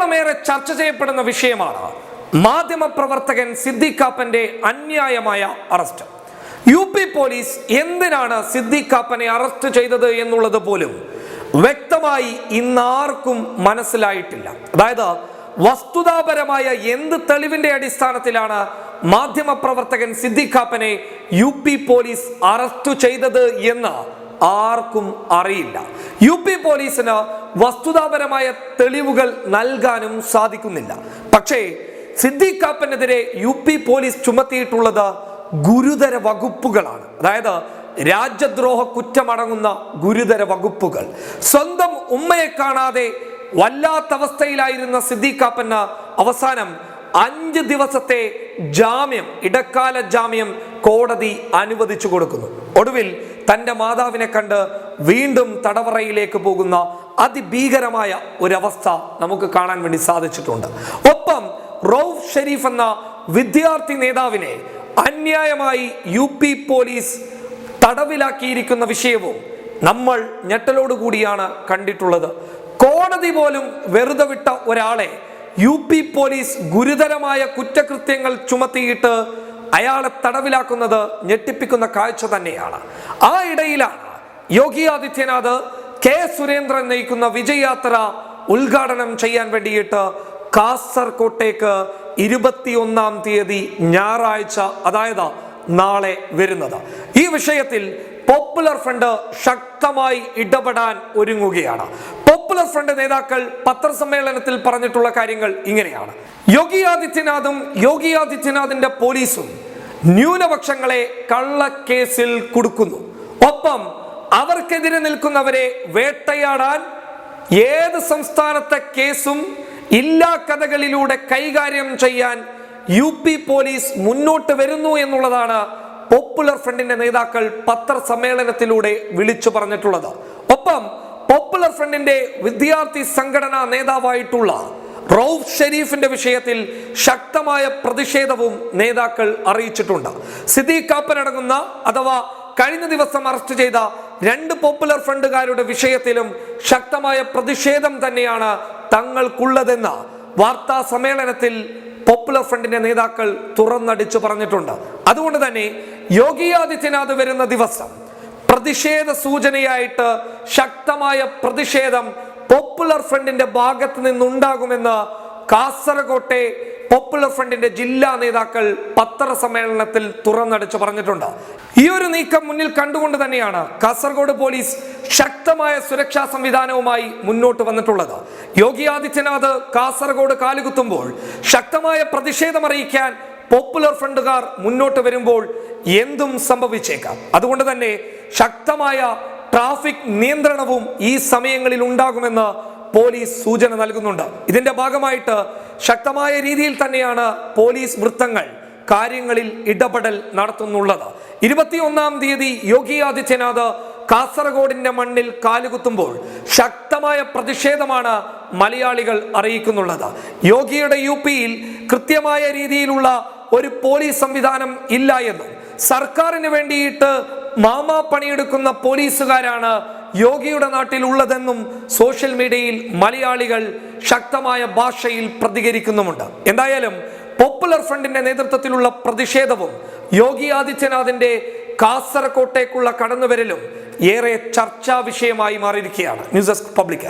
കേരളമേറെ ചർച്ച ചെയ്യപ്പെടുന്ന വിഷയമാണ് മാധ്യമപ്രവർത്തകൻ സിദ്ദിഖാപ്പന്റെ അന്യായമായ അറസ്റ്റ്. യു പി പോലീസ് എന്തിനാണ് സിദ്ദിഖാപ്പനെ അറസ്റ്റ് ചെയ്തത് എന്നുള്ളത് പോലും വ്യക്തമായി ഇന്നാർക്കും മനസ്സിലായിട്ടില്ല. അതായത് വസ്തുതാപരമായ എന്ത് തെളിവിന്റെ അടിസ്ഥാനത്തിലാണ് മാധ്യമപ്രവർത്തകൻ സിദ്ദിഖാപ്പനെ യു പി പോലീസ് അറസ്റ്റ് ചെയ്തത് എന്ന് ആർക്കും അറിയില്ല. യു പി പോലീസിന് വസ്തുതാപരമായ തെളിവുകൾ നൽകാനും സാധിക്കുന്നില്ല. പക്ഷേ സിദ്ദിഖാപ്പനെതിരെ യു പി പോലീസ് ചുമത്തിയിട്ടുള്ളത് ഗുരുതര വകുപ്പുകളാണ്. അതായത് രാജ്യദ്രോഹ കുറ്റമടങ്ങുന്ന ഗുരുതര വകുപ്പുകൾ. സ്വന്തം ഉമ്മയെ കാണാതെ വല്ലാത്ത അവസ്ഥയിലായിരുന്ന സിദ്ദിഖാപ്പന് അവസാനം അഞ്ച് ദിവസത്തെ ജാമ്യം ഇടക്കാല ജാമ്യം കോടതി അനുവദിച്ചു കൊടുക്കുന്നു. ഒടുവിൽ തന്റെ മാതാവിനെ കണ്ട് വീണ്ടും തടവറയിലേക്ക് പോകുന്ന അതിഭീകരമായ ഒരവസ്ഥ നമുക്ക് കാണാൻ വേണ്ടി സാധിച്ചിട്ടുണ്ട്. ഒപ്പം റൌഫ് ഷെരീഫ് എന്ന വിദ്യാർത്ഥി നേതാവിനെ അന്യായമായി യു പി പോലീസ് തടവിലാക്കിയിരിക്കുന്ന വിഷയവും നമ്മൾ ഞെട്ടലോടുകൂടിയാണ് കണ്ടിട്ടുള്ളത്. കോടതി പോലും വെറുതെ വിട്ട ഒരാളെ യു പി പോലീസ് ഗുരുതരമായ കുറ്റകൃത്യങ്ങൾ ചുമത്തിയിട്ട് അയാളെ തടവിലാക്കുന്നത് ഞെട്ടിപ്പിക്കുന്ന കാഴ്ച തന്നെയാണ്. ആ ഇടയിലാണ് യോഗി ആദിത്യനാഥ് കെ സുരേന്ദ്രൻ നയിക്കുന്ന വിജയയാത്ര ഉദ്ഘാടനം ചെയ്യാൻ വേണ്ടിയിട്ട് കാസർകോട്ടേക്ക് ഇരുപത്തിയൊന്നാം തീയതി ഞായറാഴ്ച അതായത് നാളെ വരുന്നത്. ഈ വിഷയത്തിൽ പോപ്പുലർ ഫ്രണ്ട് ശക്തമായി ഇടപെടാൻ ഒരുങ്ങുകയാണ്. പോപ്പുലർ ഫ്രണ്ട് നേതാക്കൾ പത്രസമ്മേളനത്തിൽ പറഞ്ഞിട്ടുള്ള കാര്യങ്ങൾ ഇങ്ങനെയാണ്. യോഗി ആദിത്യനാഥും യോഗി ആദിത്യനാഥിന്റെ പോലീസും ന്യൂനപക്ഷങ്ങളെ കള്ളക്കേസിൽ കൊടുക്കുന്നു. ഒപ്പം അവർക്കെതിരെ നിൽക്കുന്നവരെ വേട്ടയാടാൻ ഏത് സംസ്ഥാനത്തെ കേസും ഇല്ലാ കഥകളിലൂടെ കൈകാര്യം ചെയ്യാൻ യു പി പോലീസ് മുന്നോട്ട് വരുന്നു എന്നുള്ളതാണ് പോപ്പുലർ ഫ്രണ്ടിന്റെ നേതാക്കൾ പത്രസമ്മേളനത്തിലൂടെ വിളിച്ചു പറഞ്ഞിട്ടുള്ളത്. ഒപ്പം പോപ്പുലർ ഫ്രണ്ടിന്റെ വിദ്യാർത്ഥി സംഘടനാ നേതാവായിട്ടുള്ള റൌഫ് ഷെരീഫിന്റെ വിഷയത്തിൽ ശക്തമായ പ്രതിഷേധവും നേതാക്കൾ അറിയിച്ചിട്ടുണ്ട്. സിദ്ദീഖ് കാപ്പനടങ്ങുന്ന അഥവാ കഴിഞ്ഞ ദിവസം അറസ്റ്റ് ചെയ്ത രണ്ട് പോപ്പുലർ ഫ്രണ്ടുകാരുടെ വിഷയത്തിലും ശക്തമായ പ്രതിഷേധം തന്നെയാണ് തങ്ങൾക്കുള്ളതെന്ന് വാർത്താ സമ്മേളനത്തിൽ പോപ്പുലർ ഫ്രണ്ടിന്റെ നേതാക്കൾ തുറന്നടിച്ചു പറഞ്ഞിട്ടുണ്ട്. അതുകൊണ്ട് തന്നെ യോഗി ആദിത്യനാഥ് വരുന്ന ദിവസം പ്രതിഷേധ സൂചനയായിട്ട് ശക്തമായ പ്രതിഷേധം പോപ്പുലർ ഫ്രണ്ടിന്റെ ഭാഗത്ത് നിന്നുണ്ടാകുമെന്ന് കാസർകോട്ടെ പോപ്പുലർ ഫ്രണ്ടിന്റെ ജില്ലാ നേതാക്കൾ പത്രസമ്മേളനത്തിൽ തുറന്നടിച്ചു പറഞ്ഞിട്ടുണ്ട്. ഈ ഒരു നീക്കം മുന്നിൽ കണ്ടുകൊണ്ട് തന്നെയാണ് കാസർഗോഡ് പോലീസ് ശക്തമായ സുരക്ഷാ സംവിധാനവുമായി മുന്നോട്ട് വന്നിട്ടുള്ളത്. യോഗി ആദിത്യനാഥ് കാസർഗോഡ് കാലുകുത്തുമ്പോൾ ശക്തമായ പ്രതിഷേധമറിയിക്കാൻ പോപ്പുലർ ഫ്രണ്ടുകാർ മുന്നോട്ട് വരുമ്പോൾ എന്തും സംഭവിച്ചേക്കാം. അതുകൊണ്ട് തന്നെ ശക്തമായ ട്രാഫിക് നിയന്ത്രണവും ഈ സമയങ്ങളിൽ ഉണ്ടാകുമെന്ന് പോലീസ് സൂചന നൽകുന്നുണ്ട്. ഇതിന്റെ ഭാഗമായിട്ട് ശക്തമായ രീതിയിൽ തന്നെയാണ് പോലീസ് വൃത്തങ്ങൾ കാര്യങ്ങളിൽ ഇടപെടൽ നടത്തുന്നുള്ളത്. ഇരുപത്തിയൊന്നാം തീയതി യോഗി ആദിത്യനാഥ് കാസർഗോഡിന്റെ മണ്ണിൽ കാലുകുത്തുമ്പോൾ ശക്തമായ പ്രതിഷേധമാണ് മലയാളികൾ അറിയിക്കുന്നുള്ളത്. യോഗിയുടെ യു പിയിൽ കൃത്യമായ രീതിയിലുള്ള ഒരു പോലീസ് സംവിധാനം ഇല്ല എന്നും സർക്കാരിന് വേണ്ടിയിട്ട് മാമാ പണിയെടുക്കുന്ന പോലീസുകാരാണ് യോഗിയുടെ നാട്ടിൽ ഉള്ളതെന്നും സോഷ്യൽ മീഡിയയിൽ മലയാളികൾ ശക്തമായ ഭാഷയിൽ പ്രതികരിക്കുന്നുമുണ്ട്. എന്തായാലും പോപ്പുലർ ഫ്രണ്ടിന്റെ നേതൃത്വത്തിലുള്ള പ്രതിഷേധവും യോഗി ആദിത്യനാഥിന്റെ കാസർകോട്ടേക്കുള്ള കടന്നുവരലും ഏറെ ചർച്ചാ വിഷയമായി മാറിയിരിക്കുകയാണ്. News desk public